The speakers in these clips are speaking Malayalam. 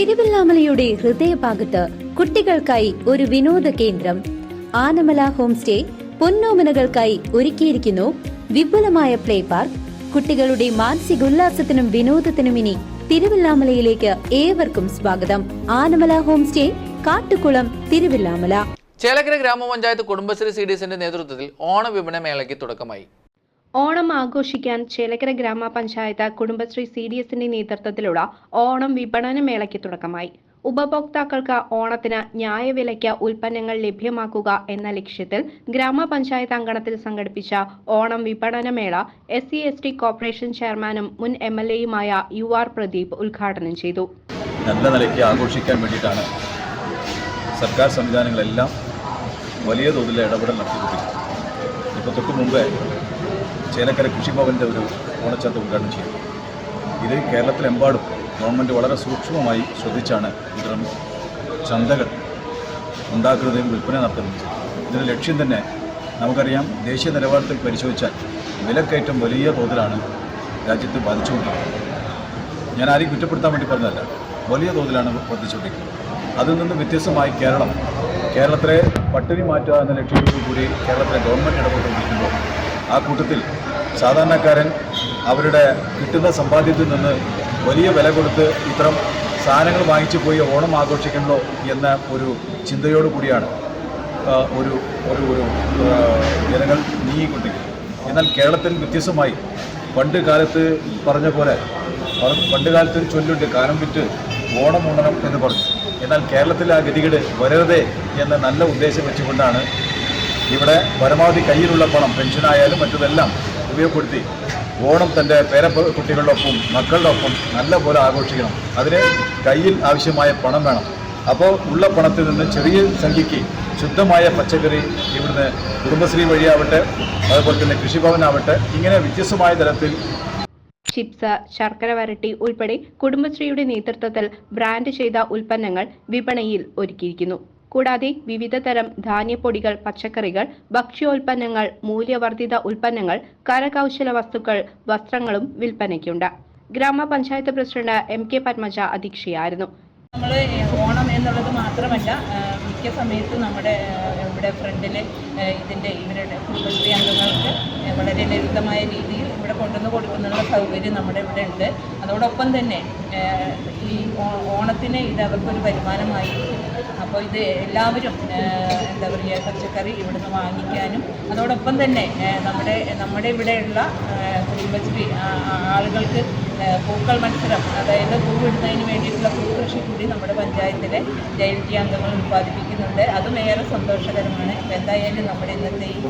തിരുവല്ലാമലയുടെ ഹൃദയഭാഗത്ത് കുട്ടികൾക്കായി ഒരു വിനോദ കേന്ദ്രം. ആനമല ഹോം സ്റ്റേ പൊന്നോമനകൾക്കായി ഒരുക്കിയിരിക്കുന്നു. വിപുലമായ പ്ലേ പാർക്ക്. കുട്ടികളുടെ മാനസികോല്ലാസത്തിനും വിനോദത്തിനും ഇനി തിരുവല്ലാമലയിലേക്ക് ഏവർക്കും സ്വാഗതം. Anamala home stay Kattukulam Thiruvillwamala. ചേലക്കര ഗ്രാമപഞ്ചായത്ത് കുടുംബശ്രീ സി ഡി എസിന്റെ നേതൃത്വത്തിൽ ഓണവിപണന മേളയ്ക്ക് തുടക്കമായി. ഓണം ആഘോഷിക്കാൻ ചേലക്കര ഗ്രാമപഞ്ചായത്ത് കുടുംബശ്രീ സി ഡി എസിന്റെ നേതൃത്വത്തിലുള്ള ഓണം വിപണന മേളയ്ക്ക് തുടക്കമായി. ഉപഭോക്താക്കൾക്ക് ഓണത്തിന് ന്യായവിലയ്ക്ക് ഉൽപ്പന്നങ്ങൾ ലഭ്യമാക്കുക എന്ന ലക്ഷ്യത്തിൽ ഗ്രാമപഞ്ചായത്ത് അങ്കണത്തിൽ സംഘടിപ്പിച്ച ഓണം വിപണന മേള S C S T corporation ചെയർമാനും മുൻ എം എൽ എയുമായ യു ആർ പ്രദീപ് ഉദ്ഘാടനം ചെയ്തു. നല്ല നിലയ്ക്ക് ആഘോഷിക്കാൻ വേണ്ടിയിട്ടാണ് സർക്കാർ സംവിധാനങ്ങളെല്ലാം വലിയ തോതിൽ ഇടപെടൽ നടത്തിക്കൊണ്ടിരിക്കുന്നത്. ഇപ്പോൾ തൊട്ട് മുമ്പേ ചേലക്കര കൃഷിഭവന്റെ ഒരു ഓണച്ചന്ത ഉദ്ഘാടനം ചെയ്തു. ഇത് കേരളത്തിലെമ്പാടും ഗവൺമെന്റ് വളരെ സൂക്ഷ്മമായി ശ്രദ്ധിച്ചാണ് ഇത്തരം ചന്തകൾ ഉണ്ടാക്കുന്നതും വിൽപ്പന നടത്തുന്നത്. ഇതിന്റെ ലക്ഷ്യം തന്നെ നമുക്കറിയാം ദേശീയ നിലവാരത്തിൽ പരിശോധിച്ചാൽ വിലക്കയറ്റം വലിയ തോതിലാണ് രാജ്യത്ത് ബാധിച്ചുകൊണ്ടിരിക്കുന്നത്. ഞാൻ ആരെയും കുറ്റപ്പെടുത്താൻ വേണ്ടി പറഞ്ഞതല്ല വലിയ തോതിലാണ് വർദ്ധിച്ചുകൊണ്ടിരിക്കുന്നത്. അതിൽ നിന്ന് വ്യത്യസ്തമായി കേരളം കേരളത്തിലെ പട്ടിണി മാറ്റുക എന്ന ലക്ഷ്യത്തോടു കൂടി കേരളത്തിലെ ഗവൺമെന്റ് ഇടപെട്ടുകൊണ്ടിരിക്കുമ്പോൾ ആ കൂട്ടത്തിൽ സാധാരണക്കാരൻ അവരുടെ കിട്ടുന്ന സമ്പാദ്യത്തിൽ നിന്ന് വലിയ വില കൊടുത്ത് ഇത്തരം സാധനങ്ങൾ വാങ്ങിച്ചു പോയി ഓണം ആഘോഷിക്കണമല്ലോ എന്ന ഒരു ചിന്തയോടു കൂടിയാണ് ഒരു ഒരു ഒരു ജനങ്ങൾ നീങ്ങിക്കൊണ്ടിരിക്കുന്നത്. എന്നാൽ കേരളത്തിൽ വ്യത്യസ്തമായി പണ്ട് കാലത്ത് പറഞ്ഞ പോലെ പണ്ട് കാലത്ത് ഒരു ചൊല്ലുണ്ട് കാലം വിറ്റ് ഓണം ഉണ്ണണം എന്ന് പറഞ്ഞു. എന്നാൽ കേരളത്തിൽ ആ ഗതികേട് വരരുതേ എന്ന നല്ല ഉദ്ദേശം വെച്ചുകൊണ്ടാണ് ഇവിടെ പരമാവധി കയ്യിലുള്ള പണം പെൻഷനായാലും മറ്റതെല്ലാം ഉപയോഗപ്പെടുത്തി ഓണം തന്റെ പേര കുട്ടികളുടെ ഒപ്പം മക്കളുടെ ഒപ്പം നല്ല പോലെ ആഘോഷിക്കണം. അതിന് കയ്യിൽ ആവശ്യമായ പണം വേണം. അപ്പോൾ ഉള്ള പണത്തിൽ നിന്ന് ചെറിയ സംഖ്യയ്ക്ക് ശുദ്ധമായ പച്ചക്കറി ഇവിടുന്ന് കുടുംബശ്രീ വഴിയാവട്ടെ അതുപോലെ തന്നെ കൃഷിഭവനാവട്ടെ ഇങ്ങനെ വ്യത്യസ്തമായ തരത്തിൽ ചിപ്സ് ശർക്കര വരട്ടി ഉൾപ്പെടെ കുടുംബശ്രീയുടെ നേതൃത്വത്തിൽ ബ്രാൻഡ് ചെയ്ത ഉൽപ്പന്നങ്ങൾ വിപണിയിൽ ഒരുക്കിയിരിക്കുന്നു. കൂടാതെ വിവിധ തരം ധാന്യപ്പൊടികൾ പച്ചക്കറികൾ ഭക്ഷ്യോൽപ്പന്നങ്ങൾ മൂല്യവർദ്ധിത ഉൽപ്പന്നങ്ങൾ കരകൗശല വസ്തുക്കൾ വസ്ത്രങ്ങളും വിൽപ്പനയ്ക്കുണ്ട്. ഗ്രാമപഞ്ചായത്ത് പ്രസിഡന്റ് എം കെ പത്മജ അധ്യക്ഷയായിരുന്നു. നമ്മൾ ഓണം എന്നുള്ളത് മാത്രമല്ല മിക്ക സമയത്തും നമ്മുടെ ഇവിടെ ഫ്രണ്ടിൽ ഇതിന്റെ ഇവരുടെ കുടുംബശ്രീ അംഗങ്ങൾക്ക് വളരെ ലളിതമായ രീതിയിൽ ഇവിടെ കൊണ്ടുവന്ന് കൊടുക്കുന്നതിനുള്ള സൗകര്യം നമ്മുടെ ഇവിടെ ഉണ്ട്. അതോടൊപ്പം തന്നെ ഈ ഓണത്തിന് ഇത് അവർക്കൊരു വരുമാനമായി അപ്പോൾ ഇത് എല്ലാവരും എന്താ പറയുക പച്ചക്കറി ഇവിടുന്ന് വാങ്ങിക്കാനും അതോടൊപ്പം തന്നെ നമ്മുടെ നമ്മുടെ ഇവിടെയുള്ള കുടുംബശ്രീ ആളുകൾക്ക് പൂക്കൾ മത്സരം അതായത് പൂവിടുന്നതിന് വേണ്ടിയിട്ടുള്ള പൂക്കൃഷി കൂടി നമ്മുടെ പഞ്ചായത്തിലെ ജൈവിക അംഗങ്ങൾ ഉൽപ്പാദിപ്പിക്കുന്നുണ്ട്. അതും ഏറെ സന്തോഷകരമാണ്. എന്തായാലും നമ്മുടെ ഇന്നത്തെ ഈ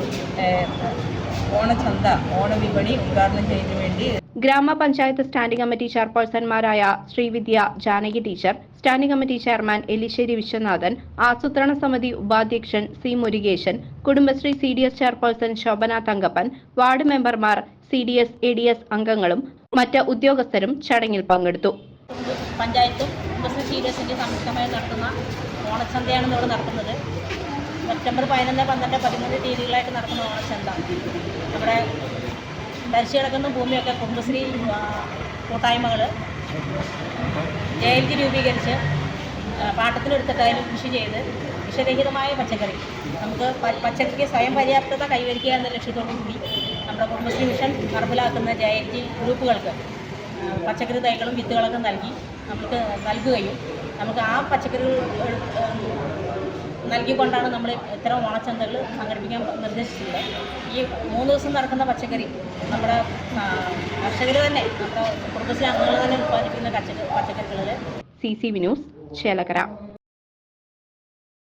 ഓണചന്ത ഓണവിപണി ഉദ്ഘാടനം ചെയ്യുന്നതിന് വേണ്ടി ഗ്രാമപഞ്ചായത്ത് standing committee ചെയർപേഴ്സൺമാരായ Srividya Janaki teacher standing committee chairman Elissery Viswanathan ആസൂത്രണ സമിതി ഉപാധ്യക്ഷൻ C Murukesan Kudumbashree C D S chairperson Sobhana Thankappan ward മെമ്പർമാർ C D S A D S അംഗങ്ങളും മറ്റ് ഉദ്യോഗസ്ഥരും ചടങ്ങിൽ പങ്കെടുത്തു. പഞ്ചായത്തും സംയുക്തമായി നടത്തുന്ന ഓണച്ചന്തയാണ് ഇവിടെ നടക്കുന്നത്. സെപ്റ്റംബർ പതിനൊന്ന് പന്ത്രണ്ട് പതിമൂന്ന് തീയതികളായിട്ട് നടക്കുന്ന ഓണച്ചന്ത. നമ്മുടെ ധരിച്ചു കിടക്കുന്ന ഭൂമിയൊക്കെ കുടുംബശ്രീ കൂട്ടായ്മകൾ ജെ എൽ ജി രൂപീകരിച്ച് പാട്ടത്തിനെടുത്തിട്ടായാലും കൃഷി ചെയ്ത് വിഷരഹിതമായ പച്ചക്കറി. നമുക്ക് പച്ചക്കറിക്ക് സ്വയം പര്യാപ്തത കൈവരിക്കുക എന്ന ലക്ഷ്യത്തോടു കൂടി നമ്മുടെ കുടുംബശ്രീ നടപ്പിലാക്കുന്ന ജെ ടി ഗ്രൂപ്പുകൾക്ക് പച്ചക്കറി തൈകളും വിത്തുകളൊക്കെ നൽകി നമുക്ക് നൽകുകയും നമുക്ക് ആ പച്ചക്കറികൾ നൽകിക്കൊണ്ടാണ് നമ്മൾ ഇത്തരം ഓണച്ചന്തകൾ സംഘടിപ്പിക്കാൻ നിർദ്ദേശിച്ചിട്ടുള്ളത് ഈ മൂന്ന് ദിവസം നടക്കുന്ന പച്ചക്കറി നമ്മുടെ കർഷകർ തന്നെ നമ്മുടെ കുടുംബശ്രീ അംഗങ്ങൾ തന്നെ ഉത്പാദിപ്പിക്കുന്ന പച്ചക്കറി പച്ചക്കറികളിൽ സി സി ന്യൂസ് ചേലക്കര.